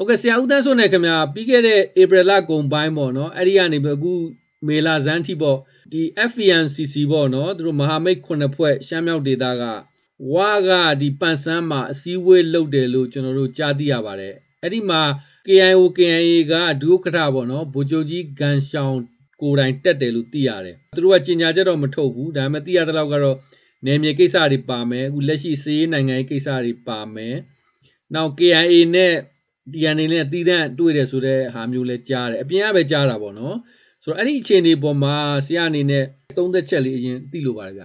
ဟုတ်ကဲ့ဆရာဦးတန်းစိုးနဲ့ခင်ဗျာပြီးခဲ့တဲ့ဧပြီလကုန်ပိုင်းပေါ့နော်အဲ့ဒီကနေပြီးအခုမေလာဇန်ထိပေါ့ဒီ FVNCC ပေါ့နော်သူတို့မဟာမိတ်ခုနှစ်ဖွဲ့ရှမ်းမြောက်ဒေသကဝါကဒီပန်ဆန်းမှာအစည်းအဝေးလုပ်တယ်လို့ကျွန်တော်တို့ကြားသိရပါတယ်အဲ့ဒီမှာ KIO KIA ကဒုဥက္ကဋ္ဌပေါ့နော်ဗိုလ်ချုပ်ကြီးဂန်ရှောင်ကိုယ်တိုင်တက်တယ်လို့သိရတယ်သူတို့ကကြေညာချက်တော့မထုတ်ဘူးဒါပေမဲ့သိရတဲ့လောက်ကတော့နယ်မြေကိစ္စတွေပါမယ်အခုလက်ရှိစီးရေးနိုင်ငံရေးကိစ္စတွေပါမယ်နောက် KIA နဲ့ DNA နဲ့တည်တံ့တွေ့တယ်ဆိုတဲ့ဟာမျိုးလဲကြားတယ်အပြင်ကပဲကြားတာပေါ့နော်ဆိုတော့အဲ့ဒီအခြေအနေပေါ်မှာဆရာအနေနဲ့သုံးသက်ချက်လေးအရင်သိလို့ပါတယ်ဗျ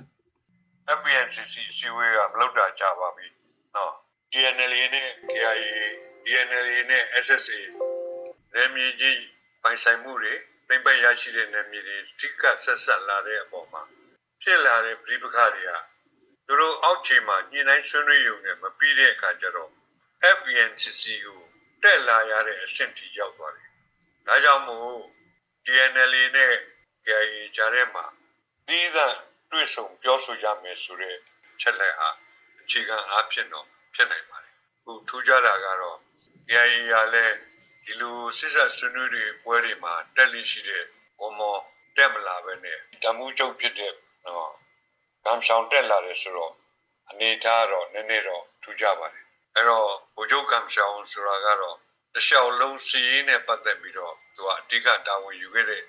FPNCC အစည်းအဝေးကမလုပ်တာကြာပါပြီနော် DNL နဲ့ KIA DNL နဲ့ SSA နယ်မြေကြီးပိုင်ဆိုင်မှုတွေသိမ့်ပိုက်ရရှိတဲ့နယ်မြေတွေထိကဆက်ဆက်လာတဲ့အပေါ်မှာဖြစ်လာတဲ့ပြည်ပခါတွေကသူတို့အောက်ခြေမှာညှိနှိုင်းဆွေးနွေးရုံနဲ့မပြီးတဲ့အခါကျတော့ FPNCC ကို တက်လာရတဲ့အဆင့်ထိရောက်သွားတယ်။ဒါကြောင့်မို့ DNL နဲ့ KIA ကြားထဲမှာဒီကတွေ့ဆုံပြောဆိုရမယ်ဆိုတဲ့အချက်လက်ဟာအခြေခံအားဖြင့်တော့ဖြစ်နိုင်ပါတယ်။အခုထူးခြားတာကတော့ KIA ကလည်းဒီလိုစစ်ဆက်ဆွေးနွေးတွေပွဲတွေမှာတက်လိရှိတဲ့ကောမောတက်မလာပဲနဲ့တမှုချုပ်ဖြစ်တဲ့နော်ကမ်ဆောင်တက်လာတယ်ဆိုတော့အနေထားကတော့နည်းနည်းတော့ထူးခြားပါတယ်။အဲ့တော့ဘိုလ်ချုပ်ကမ်ဆောင်ဆိုတာကတော့ တခြားလုံးစီးရေးနဲ့ပတ်သက်ပြီးတော့သူကအဓိကတာဝန်ယူခဲ့တဲ့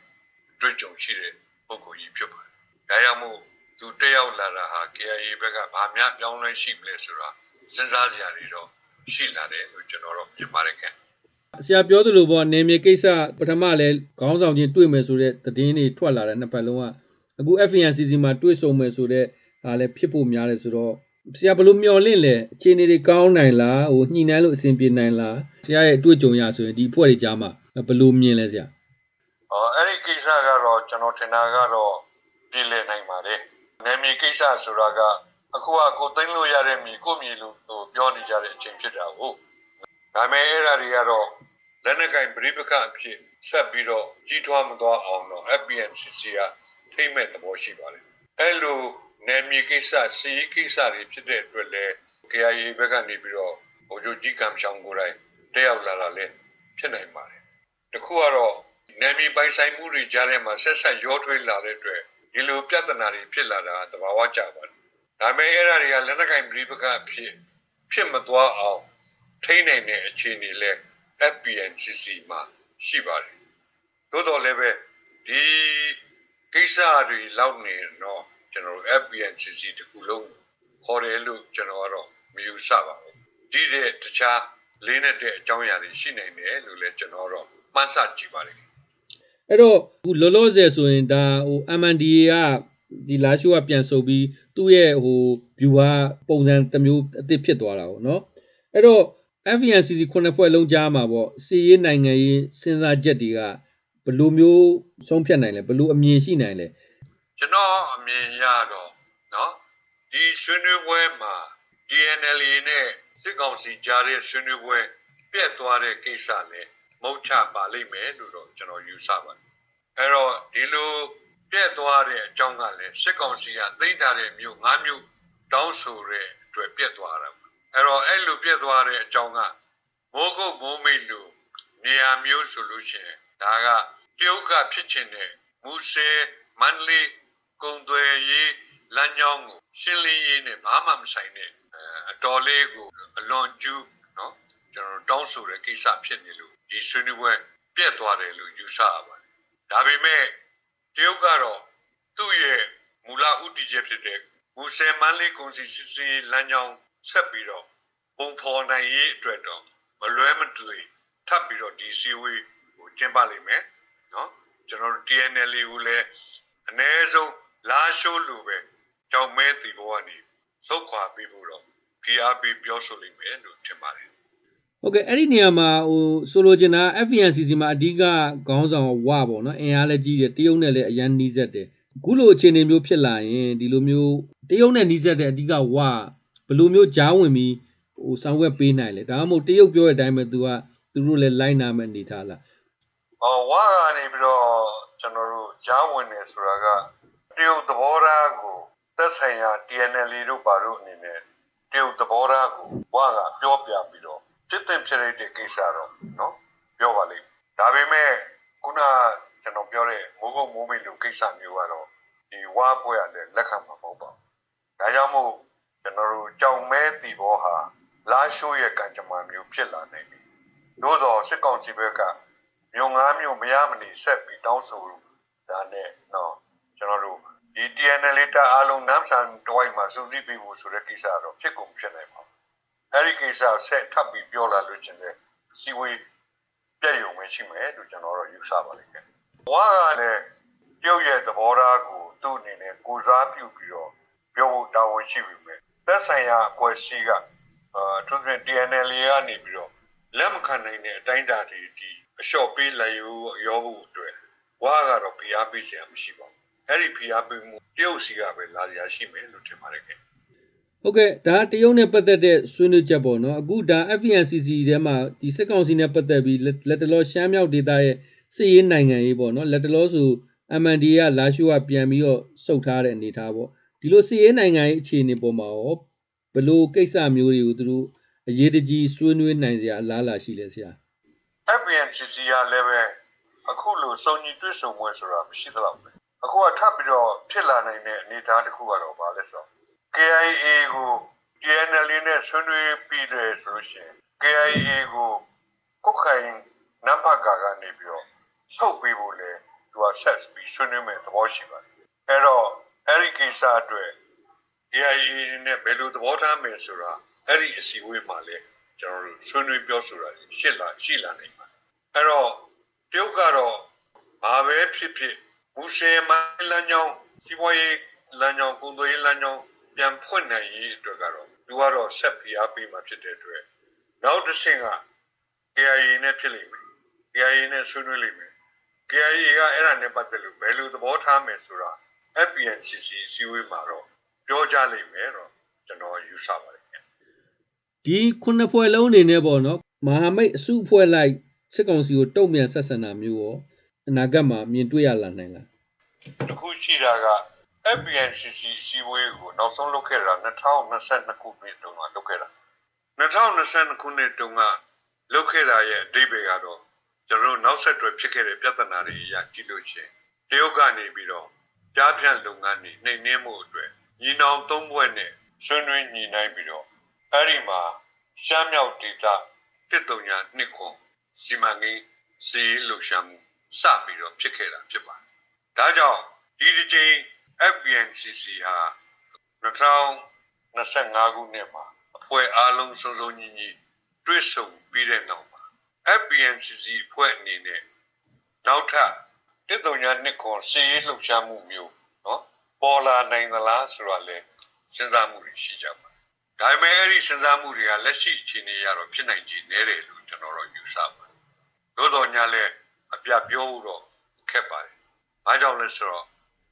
အတွေ့အကြုံရှိတဲ့ပုဂ္ဂိုလ်ကြီးဖြစ်ပါတယ်။ဒါကြောင့်မို့သူတက်ရောက်လာတာဟာ KIA ဘက်ကဗာများပြောင်းလဲရှိမလဲဆိုတာစဉ်းစားစရာတွေတော့ရှိလာတယ်လို့ကျွန်တော်တို့မြင်ပါတယ်ခင်ဗျဆရာပြောသလိုပေါ့နေမြေကိစ္စပထမလဲခေါင်းဆောင်ချင်းတွေ့မယ်ဆိုတဲ့သတင်းတွေထွက်လာတဲ့နှစ်ပတ်လုံးကအခု FVNCC မှာတွေ့ဆုံမယ်ဆိုတဲ့ဟာလဲဖြစ်ဖို့များတယ်ဆိုတော့ ဆရာဘယ်လိုမျှော်လင့်လဲအခြေအနေတွေကောင်းနိုင်လားဟိုညှိနှိုင်းလို့အဆင်ပြေနိုင်လားဆရာရဲ့အတွေ့အကြုံရဆိုရင်ဒီအဖွဲ့တွေကြားမှာဘယ်လိုမြင်လဲဆရာ။အော်အဲ့ဒီကိစ္စကတော့ကျွန်တော်ထင်တာကတော့ပြည်လည်နိုင်ပါတယ်။နယ်မြေကိစ္စဆိုတာကအခုကကိုသိမ်းလို့ရတဲ့မြေကိုမြေလို့ဟိုပြောနေကြတဲ့အချိန်ဖြစ်တာကိုဒါပေမဲ့အဲ့ဒါတွေကတော့လက်နက်ကင်ပြိပခအဖြစ်ဆက်ပြီးတော့ကြီးထွားမသွားအောင်တော့ FPNCC ကထိမ့်မဲ့သဘောရှိပါတယ်။အဲ့လို နယ်မြေကိစ္စစီးကိစ္စတွေဖြစ်တဲ့အတွက်လဲ KIA ဘက်ကနေပြီးတော့ဗိုလ်ချုပ်ကြီးကံရှောင်းကိုယ်တိုင်တက်ရောက်လာတာလဲဖြစ်နိုင်ပါတယ်။တခုကတော့နယ်မြေပိုင်ဆိုင်မှုတွေကြားထဲမှာဆက်ဆက်ရောထွေးလာတဲ့အတွက်ဒီလိုပြဿနာတွေဖြစ်လာတာသဘာဝကျပါတယ်။ဒါပေမဲ့အဲ့ဒါတွေကလက်နက်ကင်ပြိပခဖြစ်ဖြစ်မသွားအောင်ထိန်းနိုင်တဲ့အခြေအနေလဲ FPNCC မှာရှိပါတယ်။သို့တော်လည်းပဲဒီကိစ္စတွေလောက်နေတော့ ကျွန်တော်တို့ FPNCC တခုလုံးခေါ်တယ်လို့ကျွန်တော်ကတော့မယူဆပါဘူး။ဒီတဲ့တခြားလေးနဲ့တဲ့အကြောင်းအရာတွေရှိနိုင်တယ်လို့လည်းကျွန်တော်တော့မှန်းဆကြည့်ပါလိမ့်မယ်အဲ့တော့အခုလောလောဆယ်ဆိုရင်ဒါဟို MNDA ကဒီလာရှိုးကပြန်ဆုပ်ပြီးသူ့ရဲ့ဟို view ဟာပုံစံတစ်မျိုးအသစ်ဖြစ်သွားတာပေါ့နော်အဲ့တော့ FVNCC ခုနှစ်ဖွဲ့လုံးကြားမှာပေါ့စီရေးနိုင်ငံရေးစဉ်းစားချက်တွေကဘယ်လိုမျိုးဆုံးဖြတ်နိုင်လဲဘယ်လိုအမြင်ရှိနိုင်လဲ ကျွန်တော်အမြင်ရတော့နော်ဒီဆွေးနွေးပွဲမှာ DNL နဲ့စစ်ကောင်စီကြားတဲ့ဆွေးနွေးပွဲပြက်သွားတဲ့ကိစ္စလည်းမဟုတ်ချပါလိမ့်မယ်လို့တော့ကျွန်တော်ယူဆပါတယ်အဲ့တော့ဒီလိုပြက်သွားတဲ့အကြောင်းကလည်းစစ်ကောင်စီကသိမ့်တာတဲ့မြို့၅မြို့တောင်းဆိုတဲ့အတွက်ပြက်သွားတာအဲ့တော့အဲ့လိုပြက်သွားတဲ့အကြောင်းကမိုးကုတ်မိုးမိတ်လိုနေရာမျိုးဆိုလို့ရှိရင်ဒါကတရုတ်ကဖြစ်ချင်တဲ့မူဆယ်မန္တလေး ကုန်သွယ်ရေးလမ်းကြောင်းကိုရှင်းလင်းရေးနဲ့ဘာမှမဆိုင်တဲ့အတော်လေးကိုအလွန်ကျူးနော်ကျွန်တော်တောင်းဆိုတဲ့ကိစ္စဖြစ်နေလို့ဒီဆွေးနွေးပွဲပြတ်သွားတယ်လို့ယူဆရပါတယ်။ဒါပေမဲ့တရုတ်ကတော့သူ့ရဲ့မူလဥတီချက်ဖြစ်တဲ့မူဆယ်မန်းလေးကွန်စီစစ်စစ်လမ်းကြောင်းဆက်ပြီးတော့ပုံဖော်နိုင်ရေးအတွက်တော့မလွဲမသွေထပ်ပြီးတော့ဒီစီဝေးကိုကျင်းပလိမ့်မယ်နော်ကျွန်တော်တို့ TNL ကိုလည်းအ ਨੇ ဆုံး လာရှိုးလူပဲကြောင်မဲတီဘောကနေစုတ်ခွာပြီးဖို့တော့ PRP ပြောဆိုလိမ့်မယ်လို့ထင်ပါတယ်ဟုတ်ကဲ့အဲ့ဒီနေရာမှာဟိုဆိုလိုချင်တာ FVNCC မှာအဓိကခေါင်းဆောင်ဝပေါ့နော်အင်အားလည်းကြီးတယ်တရုတ်နဲ့လည်းအရန်နီးစပ်တယ်အခုလိုအခြေအနေမျိုးဖြစ်လာရင်ဒီလိုမျိုးတရုတ်နဲ့နီးစပ်တဲ့အဓိကဝဘယ်လိုမျိုးကြားဝင်ပြီးဟိုဆောင်ရွက်ပေးနိုင်လဲဒါမှမဟုတ်တရုတ်ပြောတဲ့အတိုင်းပဲ तू ကသူတို့လည်းလိုက်နာမဲ့အနေထားလား။ဟောဝါကနေပြီးတော့ကျွန်တော်တို့ကြားဝင်နေဆိုတာက တရုတ်သဘောထားကိုသက်ဆိုင်ရာ TNL တို့ပါတို့အနေနဲ့တရုတ်သဘောထားကိုဝါကပြောပြပြီးတော့ပြဖြစ်တဲ့ဖြစ်ရတဲ့ကိစ္စတော့နော်ပြောပါလိမ့်မယ်ဒါပေမဲ့ခုနကျွန်တော်ပြောတဲ့မိုးကုတ်မိုးမိတ်လိုကိစ္စမျိုးကတော့ဒီဝါပွဲကလည်းလက်ခံမှာမဟုတ်ပါဘူးဒါကြောင့်မို့ကျွန်တော်တို့ကြောင်မဲတီဘောဟာလာရှိုးရဲ့ကံကြမ္မာမျိုးဖြစ်လာနိုင်တယ်သို့တော့စစ်ကောင်စီဘက်ကမြို့ငါးမြို့မရမနေဆက်ပြီးတောင်းဆိုဒါနဲ့နော် ကျွန်တော်တို့ဒီ TNL တာအလုံးနမ်ဆန်တွိုင်းမှာစူးစီးပြီးဖို့ဆိုတဲ့ကိစ္စတော့ဖြစ်ကုန်ဖြစ်နိုင်ပါဘူးအဲဒီကိစ္စဆက်ထပ်ပြီးပြောလာလို့ချင်းလည်းစီဝေးပြည့်ရုံပဲရှိမယ်လို့ကျွန်တော်တို့ယူဆပါလိမ့်မယ်။ဝါကလည်းပြုတ်ရဲ့သဘောထားကိုသူ့အနေနဲ့ကိုစားပြုပြီးတော့ပြောဖို့တာဝန်ရှိပြီမယ်။သက်ဆိုင်ရာအဖွဲ့အစည်းကအာသူတို့ TNL ကနေပြီးတော့လက်မခံနိုင်တဲ့အတိုင်းအတာတွေဒီအလျှော့ပေးလိုက်ရောဖို့အတွက်ဝါကတော့ဖိအားပေးစရာမရှိပါဘူး။ အဲ့ဒီဖိအားပေးမှုတရုတ်စီကပဲလာစရာရှိမယ်လို့ထင်ပါတယ်ခင်ဗျ။ဟုတ်ကဲ့ဒါတရုတ်နဲ့ပတ်သက်တဲ့ဆွေးနွေးချက်ပေါ့နော်အခုဒါ FVNCC ထဲမှာဒီစစ်ကောင်စီနဲ့ပတ်သက်ပြီးလက်လက်တလောရှမ်းမြောက်ဒေသရဲ့စစ်ရေးနိုင်ငံရေးပေါ့နော်လက်တလောဆို MND ကလာရှိုးကပြန်ပြီးတော့စုတ်ထားတဲ့အနေထားပေါ့ဒီလိုစစ်ရေးနိုင်ငံရေးအခြေအနေပေါ်မှာရောဘယ်လို့ကိစ္စမျိုးတွေကိုသူတို့အရေးတကြီးဆွေးနွေးနိုင်စရာအလားအလာရှိလဲဆရာ FBNCC ကလည်းပဲအခုလိုစုံညီတွေ့ဆုံပွဲဆိုတာမရှိသလောက်ပဲ အခုကထပ်ပြီးတော့ဖြစ်လာနိုင်တဲ့အနေအထားတစ်ခုကတော့ဘာလဲဆိုတော့ KIA ကို TNL နဲ့ဆွေးနွေးပြီးတယ်ဆိုလို့ရှိရင် KIA ကိုကုတ်ခိုင်နံပါတ်ကာကနေပြီးတော့ဆုတ်ပြီးဖို့လေသူကဆက်ပြီးဆွေးနွေးမယ်သဘောရှိပါတယ်အဲ့တော့အဲ့ဒီကိစ္စအတွက် KIA နဲ့ဘယ်လိုသဘောထားမယ်ဆိုတာအဲ့ဒီအစည်းအဝေးမှာလေကျွန်တော်တို့ဆွေးနွေးပြောဆိုတာရှစ်လာရှိလာနိုင်ပါတယ်အဲ့တော့တရုတ်ကတော့ဘာပဲဖြစ်ဖြစ် မူဆေမိုင်းလမ်းကြောင်းစီးပွားရေးလမ်းကြောင်းကုန်သွယ်ရေးလမ်းကြောင်းပြန်ဖွင့်နိုင်ရေးအတွက်ကတော့သူကတော့ဆက်ပြီးအားပေးမှာဖြစ်တဲ့အတွက်နောက်တစ်ဆင့်က KIA နဲ့ဖြစ်လိမ့်မယ် KIA နဲ့ဆွေးနွေးလိမ့်မယ် KIA ကအဲ့ဒါနဲ့ပတ်သက်လို့ဘယ်လိုသဘောထားမယ်ဆိုတာ FPNCC အစည်းအဝေးမှာတော့ပြောကြလိမ့်မယ်တော့ကျွန်တော်ယူဆပါတယ်ခင်ဗျဒီခုနှစ်ဖွဲ့လုံးအနေနဲ့ပေါ့နော်မဟာမိတ်အစုအဖွဲ့လိုက်စစ်ကောင်စီကိုတုံ့ပြန်ဆက်ဆံတာမျိုးရော အနာဂတ်မှာမြင်တွေ့ရလာနိုင်လားတခုရှိတာက FBNCC စီဝေးကိုနောက်ဆုံးလုပ်ခဲ့တာ2022ခုနှစ်တုန်းကလုပ်ခဲ့တာ2022ခုနှစ်တုန်းကလုပ်ခဲ့တာရဲ့အဓိပ္ပာယ်ကတော့ကျွန်တော်တို့နောက်ဆက်တွဲဖြစ်ခဲ့တဲ့ပြဿနာတွေအရကြည့်လို့ချင်းတရုတ်ကနေပြီးတော့ကြားဖြန့်လုပ်ငန်းတွေနှိမ်နင်းမှုအတွက်ညီနောင်သုံးဘွဲ့နဲ့ဆွေးနွေးညီနိုင်ပြီးတော့အဲ့ဒီမှာရှမ်းမြောက်ဒေသတစ်တုံညာနှစ်ခွန်စီမံကိန်းစီးလှုပ်ရှားမှု စပြီးတော့ဖြစ်ခဲ့တာဖြစ်ပါတယ်ဒါကြောင့်ဒီတစ်ချိန် FBNCC ဟာ2025ခုနှစ်မှာအဖွဲ့အားလုံးစုံစုံညီညီတွေ့ဆုံပြီးတဲ့နောက်မှာ FBNCC အဖွဲ့အနေနဲ့နောက်ထပ်တစ်တုံညာနှစ်ခွန်စီးရေးလှုပ်ရှားမှုမျိုးနော်ပေါ်လာနိုင်သလားဆိုတာလဲစဉ်းစားမှုတွေရှိကြပါတယ်။ဒါပေမဲ့အဲ့ဒီစဉ်းစားမှုတွေကလက်ရှိအခြေအနေအရတော့ဖြစ်နိုင်ခြေနည်းတယ်လို့ကျွန်တော်တို့ယူဆပါတယ်။သို့တော်ညာလဲ အပြပြောဖို့တော့ခက်ပါတယ်။အားကြောင့်လဲဆိုတော့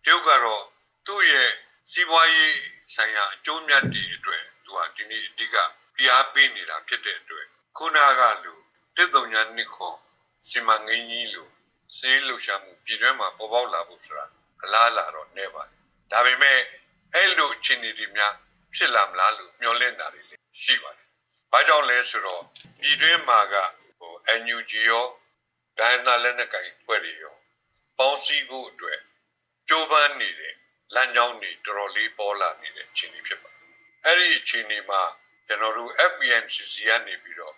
တရုတ်ကတော့သူ့ရဲ့စီးပွားရေးဆိုင်ရာအကျိုးမြတ်တွေအတွက်သူကဒီနေ့အဓိကပြအားပေးနေတာဖြစ်တဲ့အတွက်ခုနကလူတစ်တုံညာနှစ်ခွန်စီမံကိန်းကြီးလို့စေးလှုပ်ရှားမှုပြည်တွင်းမှာပေါ်ပေါက်လာဖို့ဆိုတာအလားအလာတော့နေပါတယ်ဒါပေမဲ့အဲ့လိုအခြေအနေတွေများဖြစ်လာမလားလို့မျှော်လင့်တာတွေလည်းရှိပါတယ်ဘာကြောင့်လဲဆိုတော့ပြည်တွင်းမှာကဟို NUG ရော ဒိုင်းနာလက်နက်ကင်ဖွဲ့တွေရောပေါင်းစည်းဖို့အတွက်ကြိုးပမ်းနေတဲ့လမ်းကြောင်းတွေတော်တော်လေးပေါ်လာနေတဲ့အခြေအနေဖြစ်ပါတယ်။အဲ့ဒီအခြေအနေမှာကျွန်တော်တို့ FBNCC ကနေပြီးတော့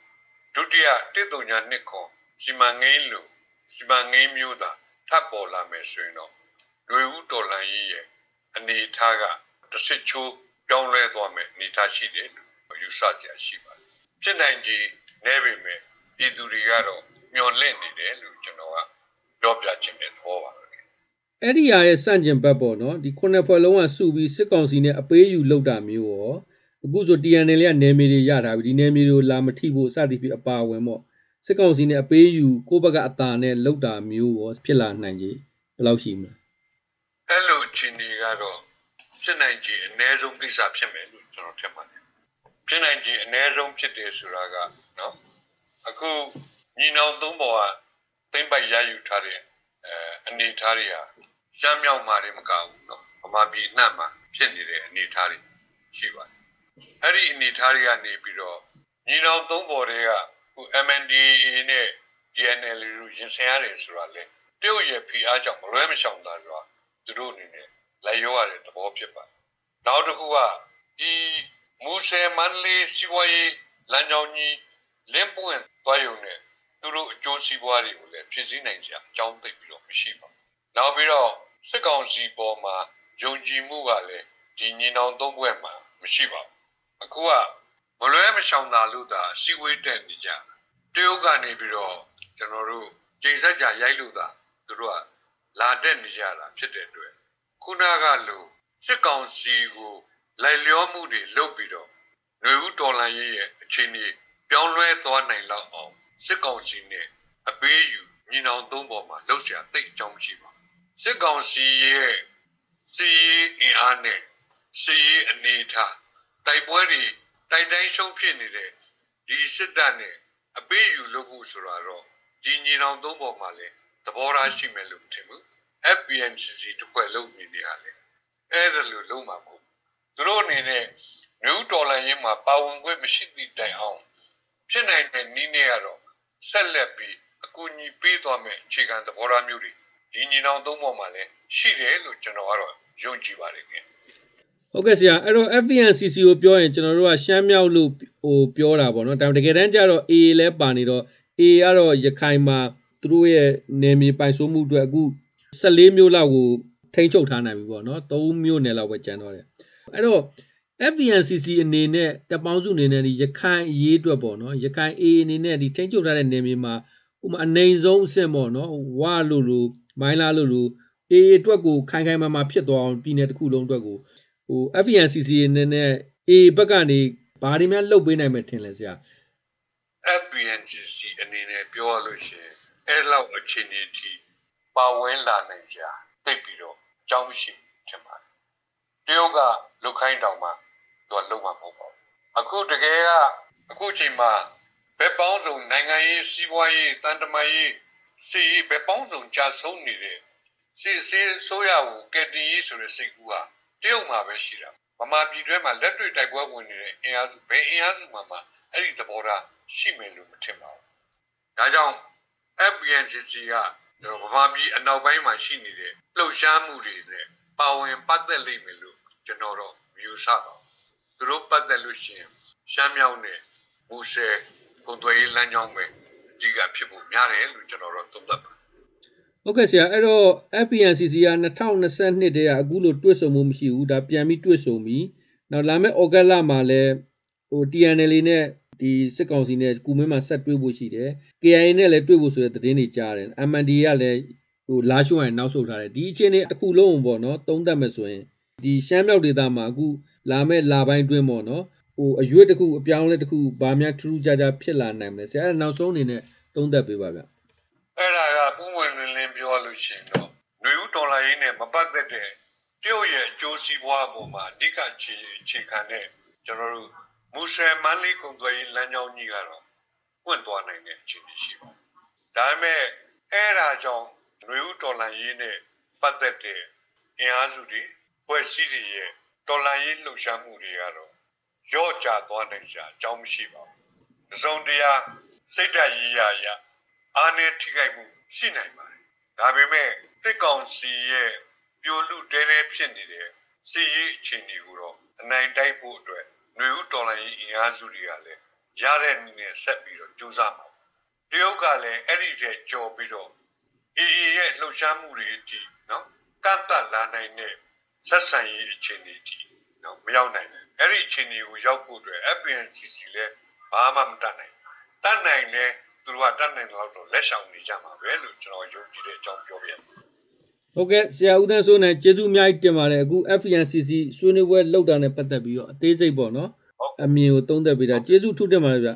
ဒုတိယတစ်တုံညာနှစ်ခွန်စီမံကိန်းလို့စီမံကိန်းမျိုးသာထပ်ပေါ်လာမယ်ဆိုရင်တော့လူဦးတော်လှန်ရေးရဲ့အနေအထားကတစ်စစ်ချိုးပြောင်းလဲသွားမယ်အနေအထားရှိတယ်လို့ယူဆကြရရှိပါတယ်။ဖြစ်နိုင်ခြေနဲပေမဲ့ပြည်သူတွေကတော့ မျှော်လင့်နေတယ်လို့ကျွန်တော်ကပြောပြခြင်းတဲ့သဘောပါပဲအဲ့ဒီဟာရဲ့စန့်ကျင်ဘက်ပေါ့နော်ဒီခုနှစ်ဖွဲ့လုံးကစုပြီးစစ်ကောင်စီနဲ့အပေးယူလောက်တာမျိုးရောအခုဆို TNL ကနယ်မြေတွေရတာပြီဒီနယ်မြေတွေကိုလာမထိဖို့စသည်ဖြင့်အပါအဝင်ပေါ့စစ်ကောင်စီနဲ့အပေးယူကိုယ့်ဘက်ကအတာနဲ့လောက်တာမျိုးရောဖြစ်လာနိုင်ကြီးဘယ်လောက်ရှိမလဲအဲ့လိုအခြေအနေကတော့ဖြစ်နိုင်ခြေအ ਨੇ ဆုံးကိစ္စဖြစ်မယ်လို့ကျွန်တော်ထင်ပါတယ်ဖြစ်နိုင်ခြေအ ਨੇ ဆုံးဖြစ်တယ်ဆိုတာကနော်အခု ညီနောင်သုံးပေါ်ကတိမ့်ပိုက်ရယူထားတဲ့အဲအနေအထားတွေဟာရှမ်းမြောက်မှာတွေမကဘူးနော်ဗမာပြည်အနှံ့မှာဖြစ်နေတဲ့အနေအထားတွေရှိပါတယ်အဲ့ဒီအနေအထားတွေကနေပြီးတော့ညီနောင်သုံးပေါ်တွေကခု MNDAA နဲ့ DNL တို့ရင်ဆိုင်ရတယ်ဆိုတာလေတရုတ်ရဲ့ဖိအားကြောင့်မလွဲမရှောင်တာဆိုတာသူတို့အနေနဲ့လိုက်ရောရတဲ့သဘောဖြစ်ပါတယ်နောက်တစ်ခုကဒီမူဆယ်မန္တလေးစီးပွားရေးလမ်းကြောင်းကြီးလင်းပွင့်သွားရုံနဲ့ သူတို့အကျိုးစီးပွားတွေကိုလည်းဖြည့်ဆည်းနိုင်စရာအကြောင်းသိပ်ပြီးတော့မရှိပါဘူးနောက်ပြီးတော့စစ်ကောင်စီပေါ်မှာယုံကြည်မှုကလည်းဒီညီနောင်သုံးဘက်မှာမရှိပါဘူးအခုကမလွဲမရှောင်တာလို့သာအစည်းအဝေးတက်နေကြတရုတ်ကနေပြီးတော့ကျွန်တော်တို့ကျိန်ဆက်ကြရိုက်လို့သာသူတို့ကလာတက်နေကြတာဖြစ်တဲ့အတွက်ခုနကလို့စစ်ကောင်စီကိုလိုက်လျောမှုတွေလုပ်ပြီးတော့ຫນွေဦးတော်လန်ရေးရဲ့အခြေအနေပြောင်းလဲသွားနိုင်လောက်အောင် စစ်ကောင်စီနဲ့အပေးယူညီနောင်သုံးပေါ်မှာလှုပ်ရှားသိပ်အကြောင်းရှိပါစစ်ကောင်စီရဲ့စီရေးအင်အားနဲ့စီရေးအနေထားတိုက်ပွဲတွေတိုက်တိုင်းရှုံးဖြစ်နေတဲ့ဒီစစ်တပ်နဲ့အပေးယူလုပ်ဖို့ဆိုတာတော့ဒီညီနောင်သုံးပေါ်မှာလည်းသဘောထားရှိမယ်လို့မထင်ဘူး FPNCC တစ်ခွက်လုံးနေနေရတယ်အဲ့ဒါလို့လုံးမှာမဟုတ်ဘူးသူတို့အနေနဲ့မြို့တော်လိုင်းရင်မှာပါဝင်ခွင့်မရှိသည့်တိုင်အောင်ဖြစ်နိုင်တဲ့နည်းနဲ့ကတော့ ဆက်လက်ပြီးအကူအညီပေးသွားမယ်အခြေခံသဘောထားမျိုးတွေဒီညီနောင်သုံးပေါ်မှာလည်းရှိတယ်လို့ကျွန်တော်ကတော့ယုံကြည်ပါတယ်ခင်ဟုတ်ကဲ့ဆရာအဲ့တော့ FVNCC ကိုပြောရင်ကျွန်တော်တို့ကရှမ်းမြောက်လို့ဟိုပြောတာပေါ့နော်ဒါပေမဲ့တကယ်တမ်းကျတော့ AA လဲပါနေတော့ AA ကတော့ရခိုင်မှာသူတို့ရဲ့နယ်မြေပိုင်စိုးမှုအတွက်အခု14မြို့လောက်ကိုထိန်းချုပ်ထားနိုင်ပြီပေါ့နော်3မြို့နယ်လောက်ပဲကျန်တော့တယ်အဲ့တော့ FVNCC အနေနဲ့တပ်ပေါင်းစုအနေနဲ့ဒီရခိုင်အရေးအတွက်ပေါ့နော်ရခိုင် AA အနေနဲ့ဒီထိန်းချုပ်ထားတဲ့နယ်မြေမှာဥပမာအနေဆုံးအဆင့်ပေါ့နော်ဝါလို့လို့မိုင်းလာလို့လို့ AA အတွက်ကိုခိုင်ခိုင်မာမာဖြစ်သွားအောင်ပြည်နယ်တစ်ခုလုံးအတွက်ကိုဟို FVNCC အနေနဲ့ A ဘက်ကနေဘာတွေများလုပ်ပေးနိုင်မယ်ထင်လဲဆရာ FBNCC အနေနဲ့ပြောရလို့ရှိရင်အဲ့လောက်အခြေအနေအထိပါဝင်လာနိုင်ကြတိတ်ပြီးတော့အကြောင်းမရှိဘူးထင်ပါတယ်တရုတ်ကလုတ်ခိုင်းတောင်မှ သူကလုံမှာမဟုတ်ပါဘူးအခုတကယ်ကအခုချိန်မှာဘက်ပေါင်းစုံနိုင်ငံရေးစီးပွားရေးတန်တမာရေးစီးရေးဘက်ပေါင်းစုံကြာဆုံးနေတဲ့စီစီဆိုးရကိုကက်တင်ရေးဆိုတဲ့စိတ်ကူးဟာတရုတ်မှာပဲရှိတာဗမာပြည်တွဲမှာလက်တွေ့တိုက်ပွဲဝင်နေတဲ့အင်အားစုဘယ်အင်အားစုမှမှအဲ့ဒီသဘောထားရှိမယ်လို့မထင်ပါဘူးဒါကြောင့် FBNCC ကဗမာပြည်အနောက်ပိုင်းမှာရှိနေတဲ့လှုပ်ရှားမှုတွေနဲ့ပါဝင်ပတ်သက်လိမ့်မယ်လို့ကျွန်တော်တော့မြူဆပါဘူး သူတို့ပတ်သက်လို့ရှိရင်ရှမ်းမြောက်နဲ့မူဆယ်ကုန်သွယ်ရေးလမ်းကြောင်းပဲအဓိကဖြစ်ဖို့များတယ်လို့ကျွန်တော်တော့သုံးသပ်ပါတယ်ဟုတ်ကဲ့ဆရာအဲ့တော့ FVNCC က2022တည်းကအခုလိုတွတ်ဆုံမှုမရှိဘူးဒါပြန်ပြီးတွတ်ဆုံပြီနောက်လာမယ့်ဩဂတ်လမှာလည်းဟို TNL နဲ့ဒီစစ်ကောင်စီနဲ့ကုမင်းမှာဆက်တွေ့ဖို့ရှိတယ် KIA နဲ့လည်းတွေ့ဖို့ဆိုတဲ့သတင်းတွေကြားတယ် MND ကလည်းဟိုလာရှုံးရင်နောက်ဆုတ်ထားတယ်ဒီအခြေအနေတစ်ခုလုံးပေါ့နော်သုံးသပ်မယ်ဆိုရင်ဒီရှမ်းမြောက်ဒေသမှာအခု လာမယ့်လာပိုင်းတွင်းပေါ့နော်ဟိုအရွက်တစ်ခုအပြောင်းအလဲတစ်ခုဘာများထူးထူးခြားခြားဖြစ်လာနိုင်မလဲဆရာအဲ့ဒါနောက်ဆုံးအနေနဲ့သုံးသပ်ပေးပါဗျ အဲ့ဒါကပုံဝင်လင်းလင်းပြောလို့ရှိရင်တော့ຫນွေဦးဒေါ်လာရင်းနဲ့မပတ်သက်တဲ့တရုတ်ရဲ့အကျိုးစီးပွားအပေါ်မှာအဓိကခြေခြေခံတဲ့ကျွန်တော်တို့မူဆယ်မန္တလေးကုန်သွယ်ရေးလမ်းကြောင်းကြီးကတော့ပွင့်သွားနိုင်တဲ့အခြေအနေရှိပါတယ်။ဒါပေမဲ့အဲ့ဒါကြောင့်ຫນွေဦးဒေါ်လာရင်းနဲ့ပတ်သက်တဲ့အင်အားစုတွေဖွဲ့စည်းတွေရဲ့ ဒေါ်လာရင်းလှုပ်ရှားမှုတွေကတော့ရော့ကျသွားနိုင်ကြအကြောင်းမရှိပါဘူး။တစ်စုံတရာစိတ်ဓာတ်ရေးရရအားနည်းထိခိုက်မှုရှိနိုင်ပါတယ်။ဒါပေမဲ့စစ်ကောင်စီရဲ့ပြိုလူတဲတဲဖြစ်နေတဲ့စီရေးအခြေအနေကိုတော့အနိုင်တိုက်ဖို့အတွက်ຫນွေဦးတော်လိုင်းအင်အားစုတွေကလည်းရတဲ့နည်းနဲ့ဆက်ပြီးတော့ကြိုးစားမှာ။တရုတ်ကလည်းအဲ့ဒီတဲ့ကြော်ပြီးတော့အေအေရဲ့လှုပ်ရှားမှုတွေအထိနော်ကန့်သက်လာနိုင်တဲ့ ဆက်ဆံရေးအခြေအနေအထိနော်မရောက်နိုင်ဘူး။အဲ့ဒီအခြေအနေကိုရောက်ဖို့အတွက် FPNCC လည်းဘာမှမတတ်နိုင်ဘူး။တတ်နိုင်လဲသူတို့ကတတ်နိုင်တော့တော့လက်ဆောင်နေကြမှာပဲလို့ကျွန်တော်ယုံကြည်တဲ့အကြောင်းပြောပြရမယ်ဟုတ်ကဲ့ဆရာဦးသန်းစိုးနိုင်ကျေးဇူးအများကြီးတင်ပါတယ်အခု FVNCC ဆွေးနွေးပွဲလောက်တာနဲ့ပတ်သက်ပြီးတော့အသေးစိတ်ပေါ့နော်ဟုတ်အမြင်ကိုသုံးသပ်ပေးတာကျေးဇူးထူးတင်ပါတယ်ဗျ